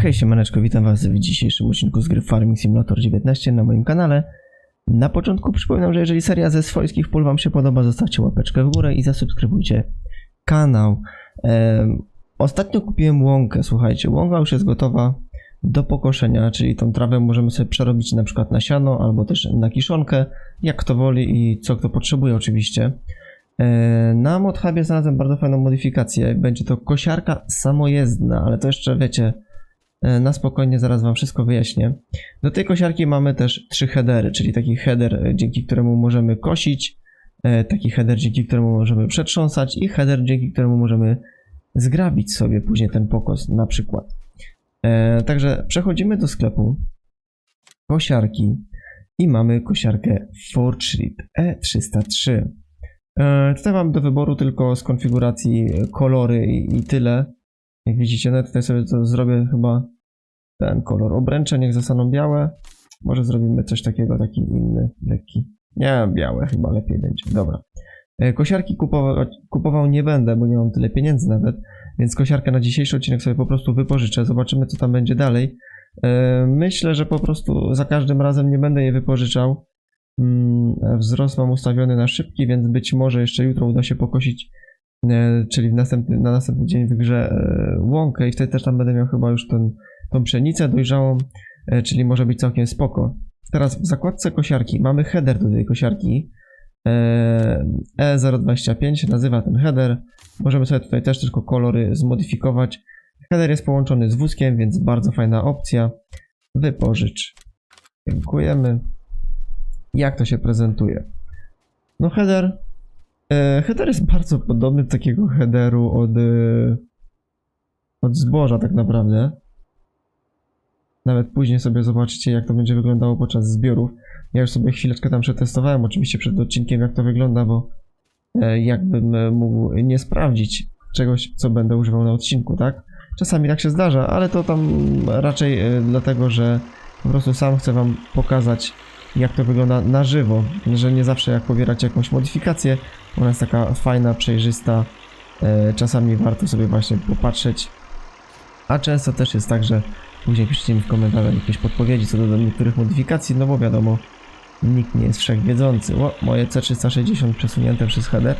Hej siemaneczko, witam was w dzisiejszym odcinku z gry Farming Simulator 19 na moim kanale. Na początku przypominam, że jeżeli seria ze swojskich pól wam się podoba, zostawcie łapeczkę w górę i zasubskrybujcie kanał. Em, ostatnio kupiłem łąkę, słuchajcie, łąka już jest gotowa do pokoszenia, czyli tą trawę możemy sobie przerobić na przykład na siano albo też na kiszonkę, jak kto woli i co kto potrzebuje oczywiście. Na ModHubie znalazłem bardzo fajną modyfikację. Będzie to kosiarka samojezdna, ale to jeszcze wiecie, na spokojnie zaraz wam wszystko wyjaśnię. Do tej kosiarki mamy też trzy headery, czyli taki header, e, dzięki któremu możemy kosić, e, taki header, dzięki któremu możemy przetrząsać i header, dzięki któremu możemy zgrabić sobie później ten pokos na przykład. E, Także przechodzimy do sklepu kosiarki i mamy kosiarkę Fortschritt E303. E, Tutaj mam do wyboru tylko z konfiguracji e, kolory i tyle. Jak widzicie, no tutaj sobie to zrobię chyba ten kolor. Obręcze niech zostaną białe. Może zrobimy coś takiego, taki inny, lekki. Nie, białe chyba lepiej będzie. Dobra. E, Kosiarki kupował, kupował nie będę, bo nie mam tyle pieniędzy nawet, więc kosiarkę na dzisiejszy odcinek sobie po prostu wypożyczę. Zobaczymy, co tam będzie dalej. E, Myślę, że po prostu za każdym razem nie będę je wypożyczał. Mm, Wzrost mam ustawiony na szybki, więc być może jeszcze jutro uda się pokosić, czyli w następny, na następny dzień w grze e, łąkę i wtedy też tam będę miał chyba już ten, tą pszenicę dojrzałą, e, czyli może być całkiem spoko. Teraz w zakładce kosiarki mamy header do tej kosiarki. e, E025 się nazywa ten header. Możemy sobie tutaj też tylko kolory zmodyfikować. Header jest połączony z wózkiem, więc bardzo fajna opcja. Wypożycz. Dziękujemy jak to się prezentuje. No header. E, header jest bardzo podobny do takiego headeru od, e, od zboża tak naprawdę. Nawet później sobie zobaczycie jak to będzie wyglądało podczas zbiorów. Ja już sobie chwileczkę tam przetestowałem, oczywiście przed odcinkiem jak to wygląda, bo e, jakbym e, mógł nie sprawdzić czegoś, co będę używał na odcinku, tak? Czasami tak się zdarza, ale to tam raczej dlatego, że po prostu sam chcę wam pokazać jak to wygląda na żywo, że nie zawsze jak pobieracie jakąś modyfikację, ona jest taka fajna, przejrzysta, e, czasami warto sobie właśnie popatrzeć, a często też jest tak, że później piszcie mi w komentarzach jakieś podpowiedzi co do niektórych modyfikacji, no bo wiadomo, nikt nie jest wszechwiedzący. O, moje C360 przesunięte przez header,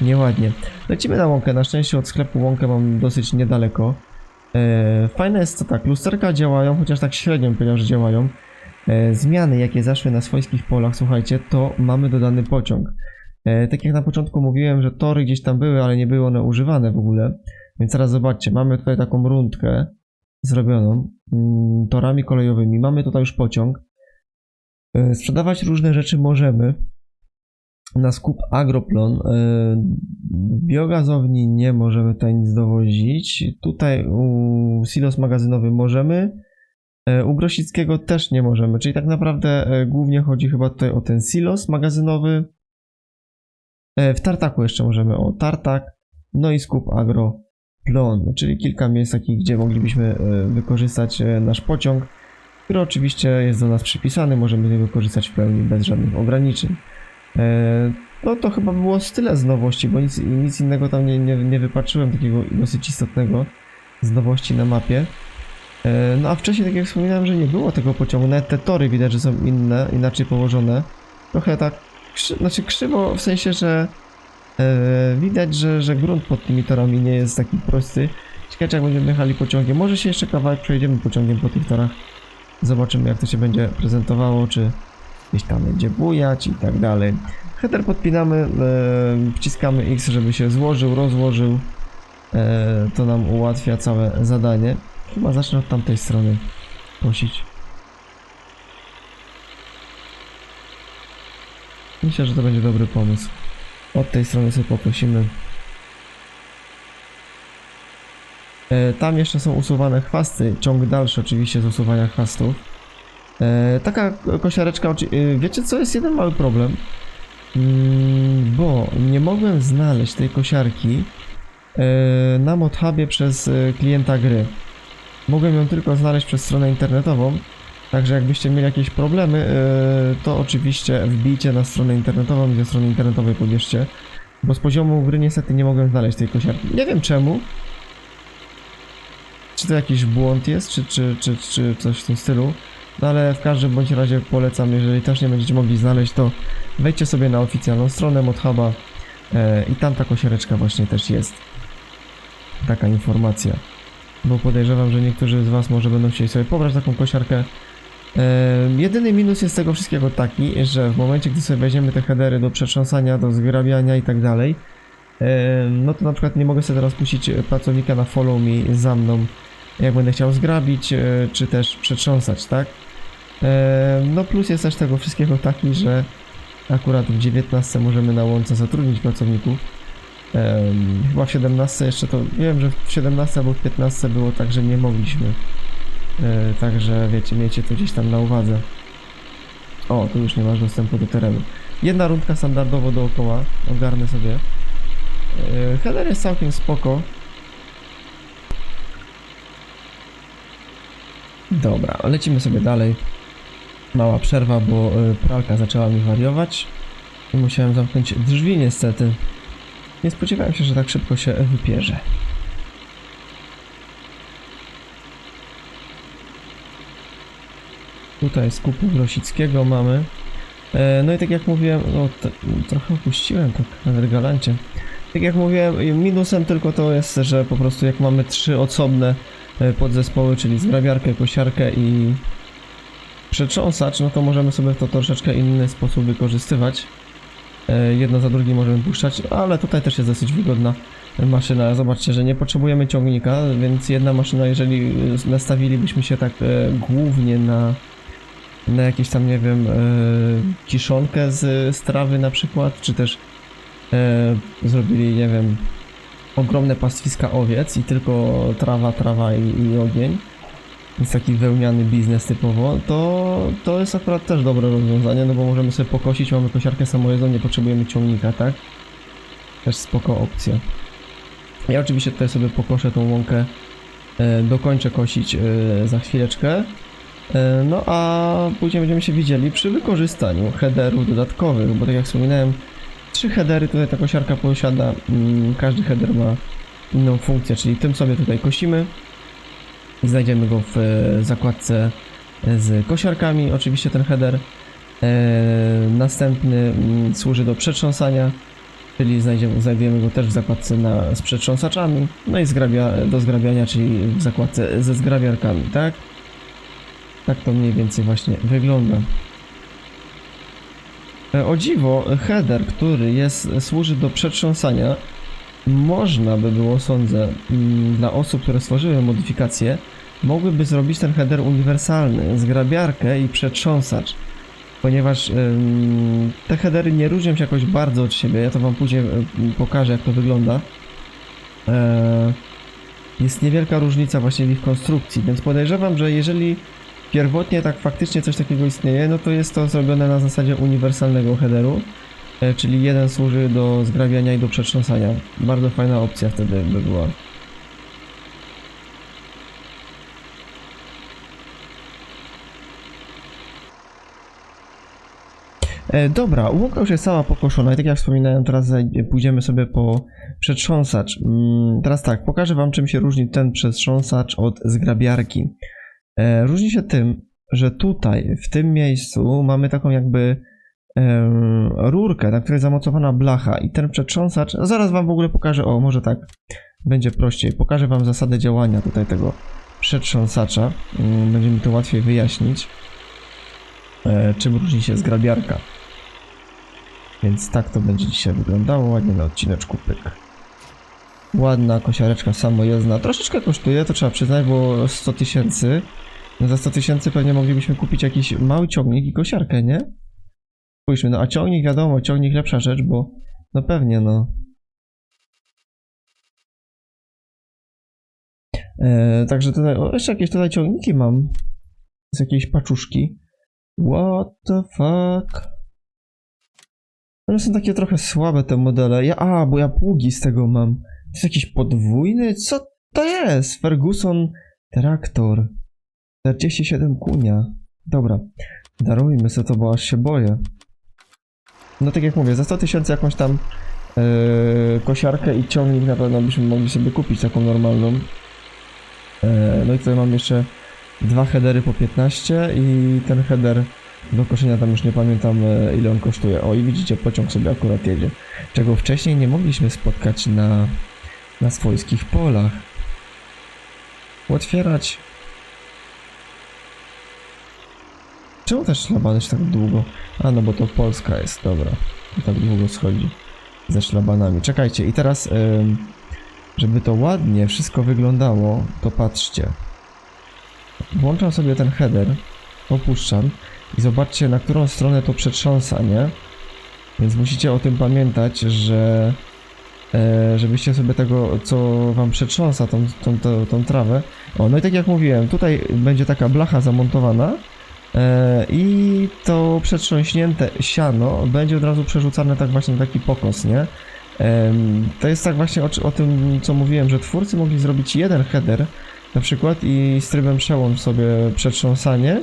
nieładnie. Lecimy na łąkę, na szczęście od sklepu łąkę mam dosyć niedaleko. E, fajne jest to tak, lusterka działają, chociaż tak średnio bym powiedział, że działają. E, zmiany, jakie zaszły na swojskich polach, słuchajcie, to mamy dodany pociąg. E, tak jak na początku mówiłem, że tory gdzieś tam były, ale nie były one używane w ogóle. Więc teraz zobaczcie, mamy tutaj taką rundkę zrobioną mm, torami kolejowymi. Mamy tutaj już pociąg. E, sprzedawać różne rzeczy możemy. Na skup Agroplon. Biogazowni nie możemy tutaj nic dowozić. Tutaj silos magazynowy możemy. E, U Grosickiego też nie możemy, czyli tak naprawdę e, głównie chodzi chyba tutaj o ten silos magazynowy. E, W Tartaku jeszcze możemy o Tartak, no i skup Agro Plon, czyli kilka miejsc takich, gdzie moglibyśmy wykorzystać nasz pociąg, który oczywiście jest do nas przypisany, możemy go wykorzystać w pełni bez żadnych ograniczeń. No to chyba było tyle z nowości, bo nic, nic innego tam nie, nie, nie wypatrzyłem takiego dosyć istotnego z nowości na mapie. E, No a wcześniej, tak jak wspominałem, że nie było tego pociągu, nawet te tory widać, że są inne, inaczej położone. Trochę tak, krzy, znaczy krzywo w sensie, że e, widać, że, że grunt pod tymi torami nie jest taki prosty. Ciekawe, jak będziemy jechali pociągiem. Może się jeszcze kawałek przejdziemy pociągiem po tych torach. Zobaczymy, jak to się będzie prezentowało, czy gdzieś tam będzie bujać i tak dalej. Header podpinamy, e, wciskamy X, żeby się złożył, rozłożył. E, to nam ułatwia całe zadanie. Chyba zacznę od tamtej strony prosić. Myślę, że to będzie dobry pomysł. Od tej strony sobie poprosimy. E, tam jeszcze są usuwane chwasty, ciąg dalszy oczywiście z usuwania chwastów. E, taka kosiareczka, e, wiecie co jest jeden mały problem? Mm, bo nie mogłem znaleźć tej kosiarki e, na ModHubie przez e, klienta gry. Mogłem ją tylko znaleźć przez stronę internetową, także jakbyście mieli jakieś problemy, yy, to oczywiście wbijcie na stronę internetową i ze strony internetowej pobierzcie, bo z poziomu gry niestety nie mogłem znaleźć tej kosiarki. Nie wiem czemu. czy to jakiś błąd jest, czy, czy, czy, czy coś w tym stylu. No ale w każdym bądź razie polecam, jeżeli też nie będziecie mogli znaleźć, to wejdźcie sobie na oficjalną stronę ModHuba e, i tam ta kosiareczka właśnie też jest. Taka informacja. Bo podejrzewam, że niektórzy z Was może będą chcieli sobie pobrać taką kosiarkę. E, jedyny minus jest tego wszystkiego taki, że w momencie, gdy sobie weźmiemy te headery do przetrząsania, do zgrabiania i tak dalej, e, no to na przykład nie mogę sobie teraz puścić pracownika na follow me za mną, jak będę chciał zgrabić, e, czy też przetrząsać, tak? E, No plus jest też tego wszystkiego taki, że akurat w 19 możemy na łące zatrudnić pracowników. Chyba w 17 jeszcze to, wiem, że w 17 albo w 15 było tak, że nie mogliśmy. E, Także wiecie, miejcie to gdzieś tam na uwadze. O, tu już nie masz dostępu do terenu. Jedna rundka standardowo dookoła, ogarnę sobie. E, Header jest całkiem spoko. Dobra, lecimy sobie dalej. Mała przerwa, bo y, pralka zaczęła mi wariować i musiałem zamknąć drzwi niestety. Nie spodziewałem się, że tak szybko się wypierze. Tutaj skupu Grosickiego mamy. E, No i tak jak mówiłem, no trochę opuściłem tak nawet galancie. Tak jak mówiłem, minusem tylko to jest, że po prostu jak mamy trzy osobne e, podzespoły, czyli zgrabiarkę, kosiarkę i przetrząsacz, no to możemy sobie to troszeczkę inny sposób wykorzystywać. E, Jedno za drugim możemy puszczać, ale tutaj też jest dosyć wygodna maszyna. Zobaczcie, że nie potrzebujemy ciągnika, więc jedna maszyna, jeżeli e, nastawilibyśmy się tak e, głównie na, na jakieś tam, nie wiem, kiszonkę z strawy na przykład, czy też zrobili, nie wiem, ogromne pastwiska owiec i tylko trawa, trawa i, i ogień, jest taki wełniany biznes typowo, to, to jest akurat też dobre rozwiązanie, no bo możemy sobie pokosić, mamy kosiarkę samojezdną, nie potrzebujemy ciągnika, tak? Też spoko opcja. Ja oczywiście tutaj sobie pokoszę tą łąkę, e, dokończę kosić e, za chwileczkę, e, no a później będziemy się widzieli przy wykorzystaniu headerów dodatkowych, bo tak jak wspominałem, trzy headery tutaj ta kosiarka posiada, mm, każdy header ma inną funkcję, czyli tym sobie tutaj kosimy, Znajdziemy go w e, zakładce z kosiarkami, oczywiście ten header. E, następny mm, służy do przetrząsania, czyli znajdziemy, znajdujemy go też w zakładce na, z przetrząsaczami. No i zgrabia, do zgrabiania, czyli w zakładce ze zgrabiarkami, tak? Tak to mniej więcej właśnie wygląda. E, O dziwo, header, który jest, służy do przetrząsania, można by było, sądzę, mm, dla osób, które stworzyły modyfikacje, mogłyby zrobić ten header uniwersalny, zgrabiarkę i przetrząsacz. Ponieważ ym, te headery nie różnią się jakoś bardzo od siebie, ja to wam później pokażę jak to wygląda. E, jest niewielka różnica właśnie w ich konstrukcji, więc podejrzewam, że jeżeli pierwotnie tak faktycznie coś takiego istnieje, no to jest to zrobione na zasadzie uniwersalnego headeru. E, Czyli jeden służy do zgrabiania i do przetrząsania. Bardzo fajna opcja wtedy by była. Dobra, łąka już jest cała pokoszona i tak jak wspominałem, teraz pójdziemy sobie po przetrząsacz. Mm, Teraz tak, pokażę wam czym się różni ten przetrząsacz od zgrabiarki. E, Różni się tym, że tutaj, w tym miejscu mamy taką jakby rurkę, na której zamocowana blacha i ten przetrząsacz, zaraz wam w ogóle pokażę, o może tak będzie prościej, pokażę wam zasadę działania tutaj tego przetrząsacza, Mm, będzie mi to łatwiej wyjaśnić, e, czym różni się zgrabiarka. Więc tak to będzie dzisiaj wyglądało, ładnie na odcineczku pyk. Ładna kosiareczka samojezdna, troszeczkę kosztuje, to trzeba przyznać, bo 100 tysięcy, no za 100 tysięcy pewnie moglibyśmy kupić jakiś mały ciągnik i kosiarkę, nie? Spójrzmy, no a ciągnik wiadomo, ciągnik lepsza rzecz, bo no pewnie no. E, także tutaj, o jeszcze jakieś tutaj ciągniki mam. Z jakiejś paczuszki. What the fuck? One są takie trochę słabe te modele. Ja, a, bo ja pługi z tego mam. To jest jakiś podwójny? Co to jest? Ferguson Traktor. 47 kunia. Dobra. Darujmy sobie to, bo aż się boję. No tak jak mówię, za 100 tysięcy jakąś tam yy, kosiarkę i ciągnik na pewno byśmy mogli sobie kupić taką normalną. E, No i tutaj mam jeszcze dwa headery po 15 i ten header do koszenia tam już nie pamiętam e, ile on kosztuje. O i widzicie, pociąg sobie akurat jedzie. Czego wcześniej nie mogliśmy spotkać na, na swojskich polach. Otwierać. Czemu też szlabany się tak długo? A no bo to Polska jest, dobra. I tak długo schodzi ze szlabanami. Czekajcie, i teraz, żeby to ładnie wszystko wyglądało, to patrzcie. Włączam sobie ten header, opuszczam i zobaczcie, na którą stronę to przetrząsa, nie? Więc musicie o tym pamiętać, że e, żebyście sobie tego, co wam przetrząsa, tą, tą, tą, tą trawę. O, no i tak jak mówiłem, tutaj będzie taka blacha zamontowana, E, I to przetrząśnięte siano będzie od razu przerzucane tak właśnie na taki pokos, nie? To jest tak właśnie o, o tym, co mówiłem, że twórcy mogli zrobić jeden header na przykład i z trybem przełącz sobie przetrząsanie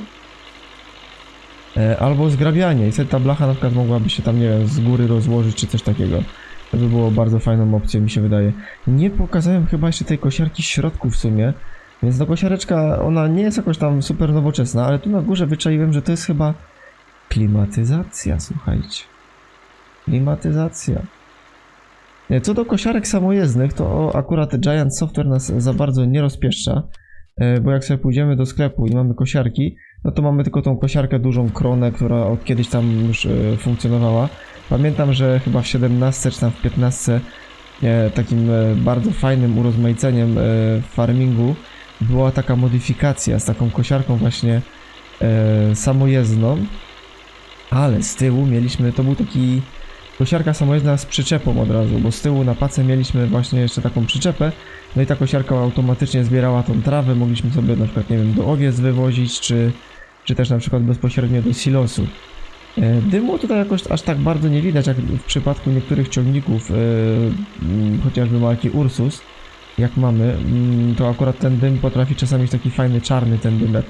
albo zgrabianie i ta blacha na przykład mogłaby się tam, nie wiem, z góry rozłożyć czy coś takiego. To by było bardzo fajną opcją, mi się wydaje. Nie pokazałem chyba jeszcze tej kosiarki środku w sumie, więc no kosiareczka, ona nie jest jakoś tam super nowoczesna, ale tu na górze wyczaiłem, że to jest chyba klimatyzacja, słuchajcie. Klimatyzacja. Nie, Co do kosiarek samojezdnych, to akurat Giant Software nas za bardzo nie rozpieszcza, e, bo jak sobie pójdziemy do sklepu i mamy kosiarki, no to mamy tylko tą kosiarkę dużą kronę, która od kiedyś tam już e, funkcjonowała. Pamiętam, że chyba w 17 czy tam w 15 e, takim e, bardzo fajnym urozmaiceniem w farmingu była taka modyfikacja z taką kosiarką właśnie samojezdną, ale z tyłu mieliśmy, to był taki kosiarka samojezdna z przyczepą od razu, bo z tyłu na pace mieliśmy właśnie jeszcze taką przyczepę, no i ta kosiarka automatycznie zbierała tą trawę, mogliśmy sobie na przykład, nie wiem, do owiec wywozić, czy, czy też na przykład bezpośrednio do silosu. E, Dymu tutaj jakoś aż tak bardzo nie widać, jak w przypadku niektórych ciągników, e, chociażby marki Ursus, jak mamy, to akurat ten dym potrafi czasami być taki fajny, czarny ten dymek,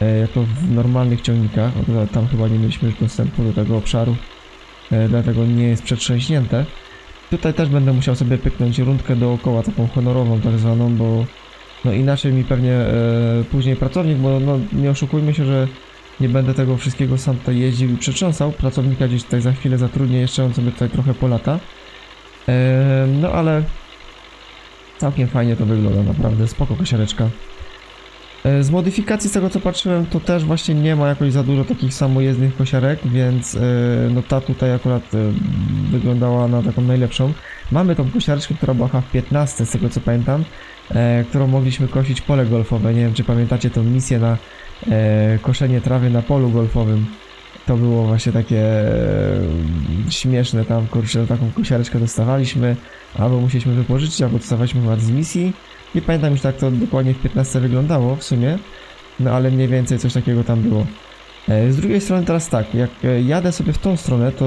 e, jak to w normalnych ciągnikach, o, to tam chyba nie mieliśmy już dostępu do tego obszaru, dlatego nie jest przetrzęśnięte. Tutaj też będę musiał sobie pyknąć rundkę dookoła, taką honorową tak zwaną, bo no inaczej mi pewnie e, później pracownik, bo no nie oszukujmy się, że nie będę tego wszystkiego sam tutaj jeździł i przetrząsał, pracownika gdzieś tutaj za chwilę zatrudnię, jeszcze on sobie tutaj trochę polata. E, no ale Całkiem fajnie to wygląda, naprawdę spoko kosiareczka. E, Z modyfikacji, z tego co patrzyłem, to też właśnie nie ma jakoś za dużo takich samojezdnych kosiarek, więc e, no ta tutaj akurat e, wyglądała na taką najlepszą. Mamy tą kosiareczkę, która była w 15, z tego co pamiętam, e, którą mogliśmy kosić pole golfowe. Nie wiem, czy pamiętacie tą misję na e, koszenie trawy na polu golfowym. To było właśnie takie e, śmieszne tam, kurczę, taką kosiareczkę dostawaliśmy, albo musieliśmy wypożyczyć, albo dostawaliśmy chyba z misji. Nie pamiętam już tak to dokładnie w 15 wyglądało w sumie, no ale mniej więcej coś takiego tam było. E, Z drugiej strony teraz tak, jak e, jadę sobie w tą stronę, to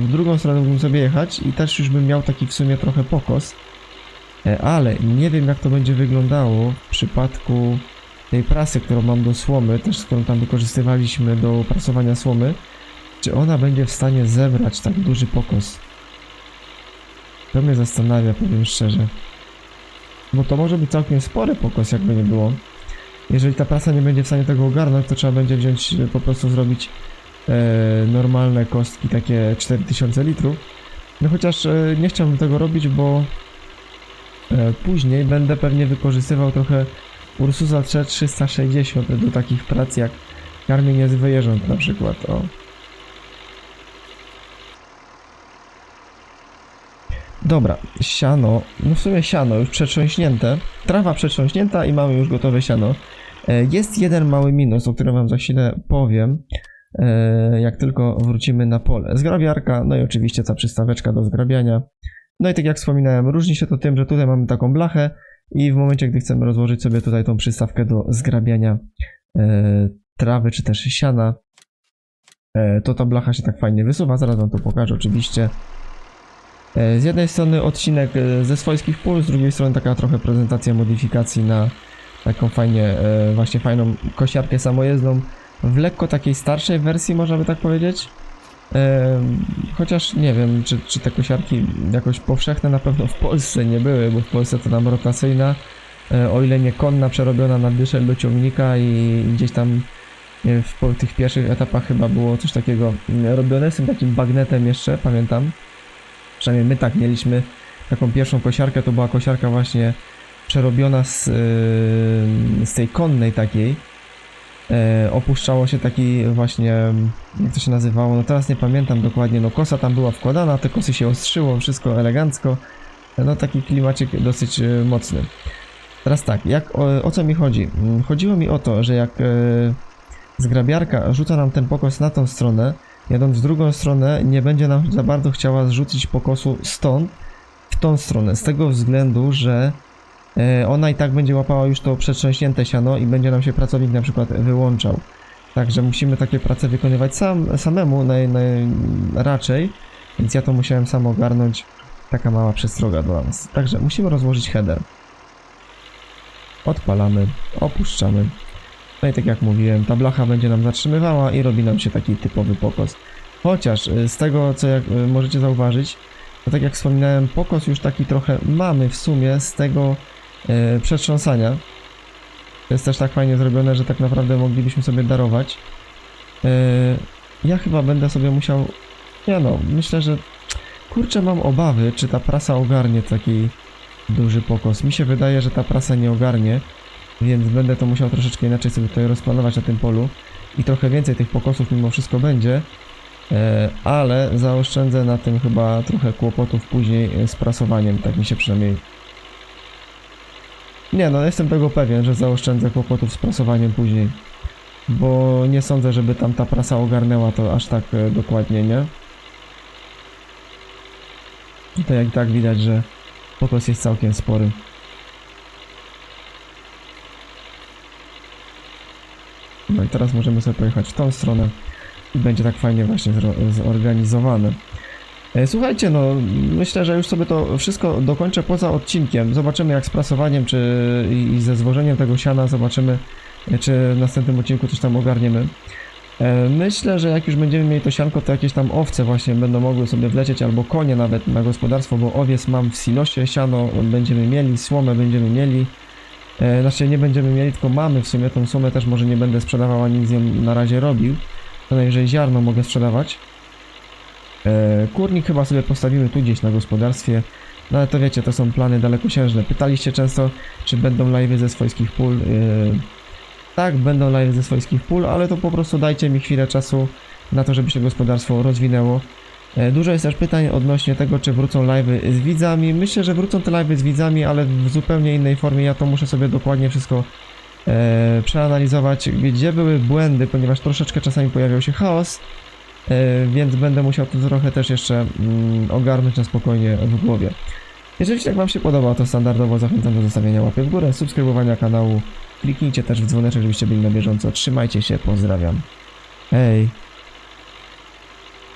w drugą stronę mógłbym sobie jechać i też już bym miał taki w sumie trochę pokos. E, Ale nie wiem jak to będzie wyglądało w przypadku tej prasy, którą mam do słomy, też którą tam wykorzystywaliśmy do prasowania słomy. Czy ona będzie w stanie zebrać tak duży pokos? To mnie zastanawia, powiem szczerze. Bo to może być całkiem spory pokos, jakby nie było. Jeżeli ta prasa nie będzie w stanie tego ogarnąć, to trzeba będzie wziąć, e, po prostu zrobić e, normalne kostki, takie 4000 litrów. No chociaż e, nie chciałbym tego robić, bo później będę pewnie wykorzystywał trochę Ursusa C360 do takich prac jak karmienie zwierząt na przykład. O. Dobra, siano, no w sumie siano już przetrząśnięte, trawa przetrząśnięta i mamy już gotowe siano. E, Jest jeden mały minus, o którym wam za chwilę powiem, e, jak tylko wrócimy na pole. Zgrabiarka, no i oczywiście ta przystaweczka do zgrabiania. No i tak jak wspominałem, różni się to tym, że tutaj mamy taką blachę i w momencie, gdy chcemy rozłożyć sobie tutaj tą przystawkę do zgrabiania e, trawy czy też siana, e, to ta blacha się tak fajnie wysuwa. Zaraz wam to pokażę oczywiście. E, Z jednej strony odcinek e, ze swojskich pól, z drugiej strony taka trochę prezentacja modyfikacji na taką fajnie, e, właśnie fajną kosiarkę samojezdną w lekko takiej starszej wersji, można by tak powiedzieć. Chociaż nie wiem, czy, czy te kosiarki jakoś powszechne na pewno w Polsce nie były, bo w Polsce to nam rotacyjna e, o ile nie konna przerobiona na dyszel do ciągnika i gdzieś tam w tych pierwszych etapach chyba było coś takiego mm, robione z tym takim bagnetem jeszcze, pamiętam. Przynajmniej my tak mieliśmy taką pierwszą kosiarkę, to była kosiarka właśnie przerobiona z, z tej konnej takiej. E, opuszczało się taki właśnie, jak to się nazywało, no teraz nie pamiętam dokładnie, no kosa tam była wkładana, te kosy się ostrzyło, wszystko elegancko. No taki klimacik dosyć e, mocny. Teraz tak, jak, o, o co mi chodzi? Mm, Chodziło mi o to, że jak e, zgrabiarka rzuca nam ten pokos na tą stronę, jadąc w drugą stronę, nie będzie nam za bardzo chciała zrzucić pokosu stąd w tą stronę, z tego względu, że ona i tak będzie łapała już to przetrząśnięte siano i będzie nam się pracownik na przykład wyłączał. Także musimy takie prace wykonywać sam, samemu naj, naj, raczej, więc ja to musiałem sam ogarnąć. Taka mała przestroga dla nas. Także musimy rozłożyć header. Odpalamy, opuszczamy. No i tak jak mówiłem, ta blacha będzie nam zatrzymywała i robi nam się taki typowy pokos. Chociaż y, z tego, co jak y, możecie zauważyć, to tak jak wspominałem, pokos już taki trochę mamy w sumie z tego e, przetrząsania. To jest też tak fajnie zrobione, że tak naprawdę moglibyśmy sobie darować. E, ja chyba będę sobie musiał. Ja no, myślę, że. Kurczę, mam obawy, czy ta prasa ogarnie taki duży pokos. Mi się wydaje, że ta prasa nie ogarnie, więc będę to musiał troszeczkę inaczej sobie tutaj rozplanować na tym polu. I trochę więcej tych pokosów mimo wszystko będzie. E, ale zaoszczędzę na tym chyba trochę kłopotów później z prasowaniem, tak mi się przynajmniej. Nie, no jestem tego pewien, że zaoszczędzę kłopotów z prasowaniem później. Bo nie sądzę, żeby tam ta prasa ogarnęła to aż tak e, dokładnie, nie? Tutaj jak tak widać, że pokos jest całkiem spory. No i teraz możemy sobie pojechać w tą stronę i będzie tak fajnie właśnie zorganizowane. E, Słuchajcie, no myślę, że już sobie to wszystko dokończę poza odcinkiem. Zobaczymy jak z prasowaniem czy i ze zwożeniem tego siana, zobaczymy e, czy w następnym odcinku coś tam ogarniemy. E, Myślę, że jak już będziemy mieli to sianko, to jakieś tam owce właśnie będą mogły sobie wlecieć, albo konie nawet na gospodarstwo, bo owiec mam w silosie, siano będziemy mieli, słomę będziemy mieli. Znaczy nie będziemy mieli, tylko mamy w sumie tą słomę też może nie będę sprzedawał, ani nic z nią na razie robił. To najwyżej ziarno mogę sprzedawać. E, Kurnik chyba sobie postawimy tu gdzieś na gospodarstwie. No ale to wiecie, to są plany dalekosiężne. Pytaliście często, czy będą live'y ze swojskich pól. E, Tak, będą live'y ze swojskich pól, ale to po prostu dajcie mi chwilę czasu na to, żeby się gospodarstwo rozwinęło. E, Dużo jest też pytań odnośnie tego, czy wrócą live'y z widzami. Myślę, że wrócą te live'y z widzami, ale w zupełnie innej formie. Ja to muszę sobie dokładnie wszystko e, przeanalizować, gdzie były błędy, ponieważ troszeczkę czasami pojawiał się chaos, więc będę musiał to trochę też jeszcze mm, ogarnąć na spokojnie w głowie. Jeżeli tak Wam się podoba, to standardowo zachęcam do zostawienia łapy w górę, subskrybowania kanału, kliknijcie też w dzwoneczek, żebyście byli na bieżąco. Trzymajcie się, pozdrawiam. Hej!